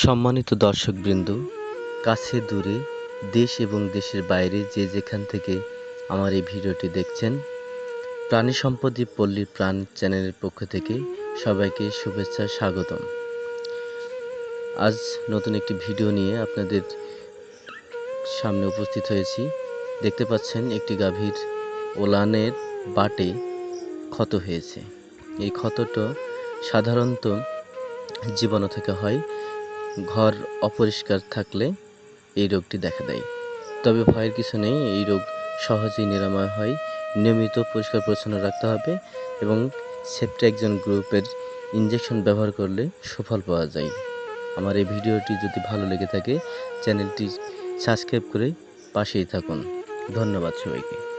সম্মানিত দর্শকবৃন্দ, কাছে দূরে, দেশ এবং দেশের বাইরে যে যেখান থেকে আমার এই ভিডিওটি দেখছেন, প্রাণী সম্পদই পল্লীর প্রাণ চ্যানেলের পক্ষ থেকে সবাইকে শুভেচ্ছা, স্বাগতম। আজ নতুন একটি ভিডিও নিয়ে আপনাদের সামনে উপস্থিত হয়েছি। দেখতে পাচ্ছেন, একটি গাভীর ওলানের বাটে ক্ষত হয়েছে। এই ক্ষতটা সাধারণত জীবাণু থেকে হয়। ঘর অপরিষ্কার থাকলে এই রোগটি দেখা দেয়। তবে ভয়ের কিছু নেই, এই রোগ সহজেই নিরাময় হয়, নিয়মিত পরিষ্কার পরিচ্ছন্ন রাখতে হবে এবং সেপ্টাইকজন গ্রুপের ইঞ্জেকশন ব্যবহার করলে সুফল পাওয়া যায়। আমার এই ভিডিওটি যদি ভালো লেগে থাকে, চ্যানেলটি সাবস্ক্রাইব করে পাশেই থাকুন। ধন্যবাদ সবাইকে।